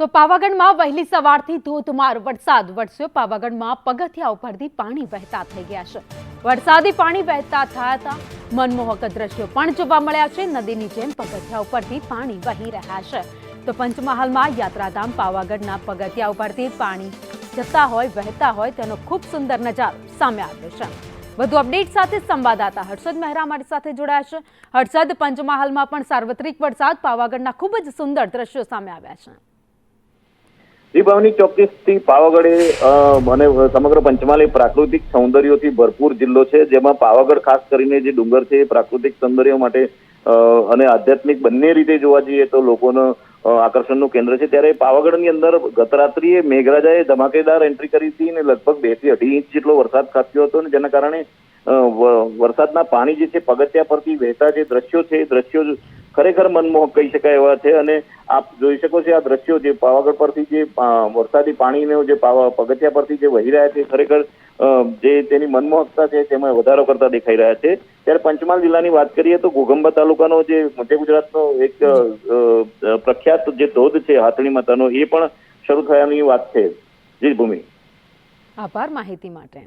તો પાવાગઢમાં વહેલી સવારથી ધોધમાર વરસાદ વરસ્યો. પાવાગઢમાં પગથિયા ઉપરથી પાણી વહેતા થઈ ગયા છે. વરસાદી પાણી વહેતા થયા હતા. મનમોહક દ્રશ્યો પણ જોવા મળ્યા છે. નદીની જેમ પગથિયા ઉપરથી પાણી વહી રહ્યા છે. તો પંચમહાલમાં યાત્રાધામ પાવાગઢના પગથિયા ઉપરથી પાણી જતા હોય, વહેતા હોય તેનો ખૂબ સુંદર નજારો સામે આવ્યો છે. વધુ અપડેટ સાથે સંવાદદાતા હર્ષદ મહેરા અમારી સાથે જોડાયા છે. હર્ષદ, પંચમહાલમાં પણ સાર્વત્રિક વરસાદ, પાવાગઢના ખૂબ જ સુંદર દ્રશ્યો સામે આવ્યા છે. દીપાવલી ચોક્કસથી પાવાગઢ અને સમગ્ર પંચમહાલ પ્રાકૃતિક સૌંદર્યોથી ભરપૂર જિલ્લો છે, જેમાં પાવાગઢ ખાસ કરીને જે ડુંગર છે એ પ્રાકૃતિક સૌંદર્ય માટે અને આધ્યાત્મિક બંને રીતે જોવા જઈએ તો લોકોનો આકર્ષણનું કેન્દ્ર છે. ત્યારે પાવાગઢની અંદર ગત રાત્રિએ મેઘરાજાએ ધમાકેદાર એન્ટ્રી કરી હતી અને લગભગ બેથી અઢી ઇંચ જેટલો વરસાદ ખાબક્યો હતો અને જેના કારણે વરસાદના પાણી જે છે પગથિયા પરથી વહેતા જે દ્રશ્યો છે, એ દ્રશ્યો ખરેખર મનમોહક કહી શકાય એવા છે. અને આપ જોઈ શકો છો આ દ્રશ્યો જે પાવાગઢ પરથી જે વરસાદી પાણીનો જે પગથિયા પરથી જે વહી રહ્યા છે ખરેખર જે તેની મનમોહકતા છે, તેમાં વધારો કરતા દેખાઈ રહ્યા છે. ત્યારે પંચમહાલ જિલ્લાની વાત કરીએ તો ઘોઘંબા તાલુકાનો જે મધ્ય ગુજરાતનો એક પ્રખ્યાત જે ધોધ છે, હાથણી માતાનો, એ પણ શરૂ થયાની વાત છે. જી ભૂમિ આભાર માહિતી માટે.